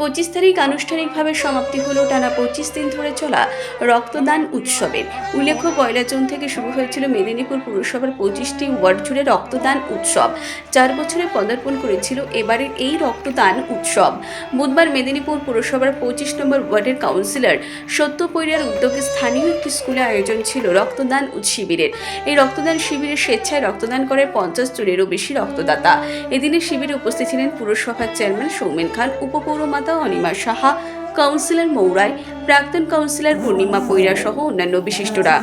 পঁচিশ তারিখ আনুষ্ঠানিকভাবে সমাপ্তি হলো টানা পঁচিশ দিন ধরে চলা রক্তদান উৎসবের। উল্লেখ্য, পয়লা জুন থেকে শুরু হয়েছিল মেদিনীপুর পুরসভার পঁচিশটি ওয়ার্ড জুড়ে রক্তদান উৎসব। চার বছরে পদার্পণ করেছিল এবারের এই রক্তদান উৎসব। বুধবার মেদিনীপুর পুরসভার পঁচিশ নম্বর ওয়ার্ডের কাউন্সিলর সত্য পৈরিয়ার উদ্যোগে স্থানীয় একটি স্কুলে আয়োজন ছিল রক্তদান শিবিরের। এই রক্তদান শিবিরে স্বেচ্ছায় রক্তদান করে পঞ্চাশ জনেরও বেশি রক্তদাতা। এদিনের শিবিরে উপস্থিত ছিলেন পুরসভার চেয়ারম্যান সৌমেন খান উপপৌরমাতা অনিমা সাহা কাউন্সিলর মৌরাই প্রাক্তন কাউন্সিলর পূর্ণিমা পৈরা সহ অন্যান্য বিশিষ্টরা।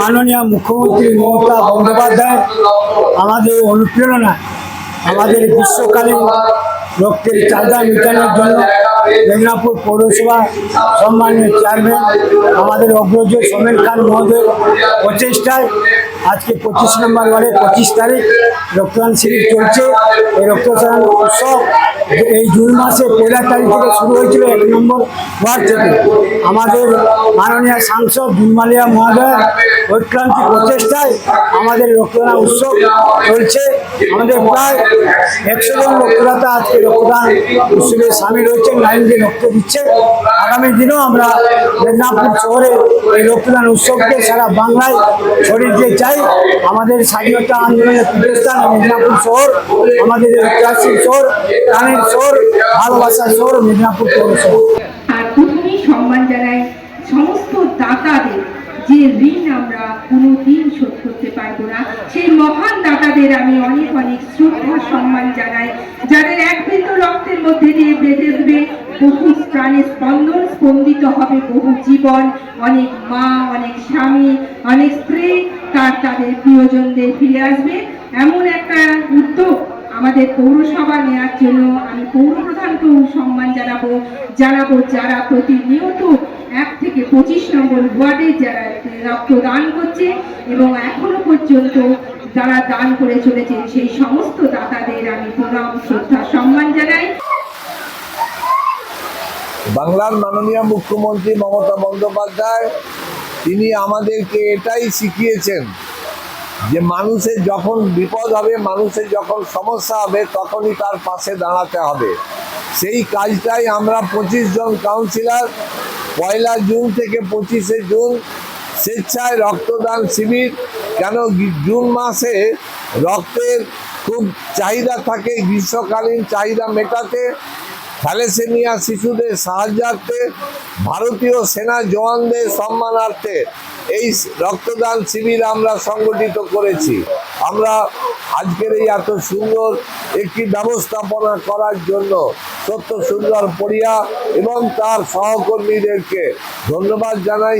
মাননীয় মুখ্যমন্ত্রী মমতা বন্দ্যোপাধ্যায়, আমাদের অনুপ্রেরণা, আমাদের গ্রীষ্মকালীন রক্তের চাহিদা মেটানোর জন্য মেদিনীপুর পৌরসভা সম্মানীয় চেয়ারম্যান, আমাদের অগ্রজ সোমেন খান মহোদয়ের প্রচেষ্টায় আজকে পঁচিশ নম্বর ওয়ার্ডে পঁচিশ তারিখ রক্তদান শিবির চলছে। এই রক্তদান উৎসব এই জুন মাসে পয়লা তারিখ থেকে শুরু হয়েছিল এক নম্বর ওয়ার্ড থেকে আমাদের মাননীয় সাংসদ দুলমালিয়া মহোদয় ঐক্রান্তি প্রচেষ্টায় আমাদের রক্তদান উৎসব চলছে। আমাদের প্রায় একশো জন রক্তদাতা আজকে রক্তদান উৎসবে সামিল হয়েছে লাইন দিয়ে রক্ত দিচ্ছে। আগামী দিনেও আমরা মেদিনীপুর শহরে এই রক্তদান উৎসবকে সারা বাংলায় ছড়িয়ে দিতে চাই। আমাদের স্বাধীনতা আন্দোলনের প্রতিষ্ঠান মেদিনীপুর শহর, আমাদের ঐতিহাসিক শহর প্রাণের শহর ভালোবাসার শহর মেদিনীপুর পৌরসভা আর প্রথমেই সম্মান জানাই সমস্ত দাতাদের, যে ঋণ আমরা কোনো শোধ করতে পারব না, সেই মহান দাতাদের আমি অনেক অনেক শ্রদ্ধা, সম্মান জানাই, যাদের এক বিন্দু রক্তের মধ্যে দিয়ে বেঁধে দেবে বহু প্রাণে স্পন্দন স্পন্দিত হবে বহু জীবন। অনেক মা, অনেক স্বামী, অনেক স্ত্রী তার তাদের প্রিয়জনদের ফিরে আসবে। এমন একটা উদ্যোগ আমাদের পৌরসভা নেওয়ার জন্য আমি পৌর প্রধানকেও সম্মান জানাব জানাব যারা প্রতিনিয়ত এক থেকে পঁচিশ নম্বর ওয়ার্ডে যারা রক্তদান করছে এবং এখনও পর্যন্ত যারা দান করে চলেছে সেই সমস্ত দাতাদের আমি প্রণাম, শ্রদ্ধা, সম্মান জানাই। বাংলার মাননীয় মুখ্যমন্ত্রী মমতা বন্দ্যোপাধ্যায়, তিনি আমাদেরকে এটাই শিখিয়েছেন যে মানুষের যখন বিপদ হবে, মানুষের যখন সমস্যা হবে, তখনই তার পাশে দাঁড়াতে হবে। সেই কাজটাই আমরা পঁচিশ জন কাউন্সিলর পয়লা জুন থেকে পঁচিশে জুন স্বেচ্ছায় রক্তদান শিবির, কেন জুন মাসে রক্তের খুব চাহিদা থাকে, গ্রীষ্মকালীন চাহিদা মেটাতে। থ্যালেসেমিয়া শিশুদের সাহায্যার্থে ভারতীয় সেনা জওয়ানদের সম্মানার্থে এই রক্তদান শিবির আমরা সংগঠিত করেছি। আমরা আজকের এই এত সুন্দর একটি ব্যবস্থাপনা করার জন্য সত্য সুন্দর পড়িয়া এবং তার সহকর্মীদেরকে ধন্যবাদ জানাই।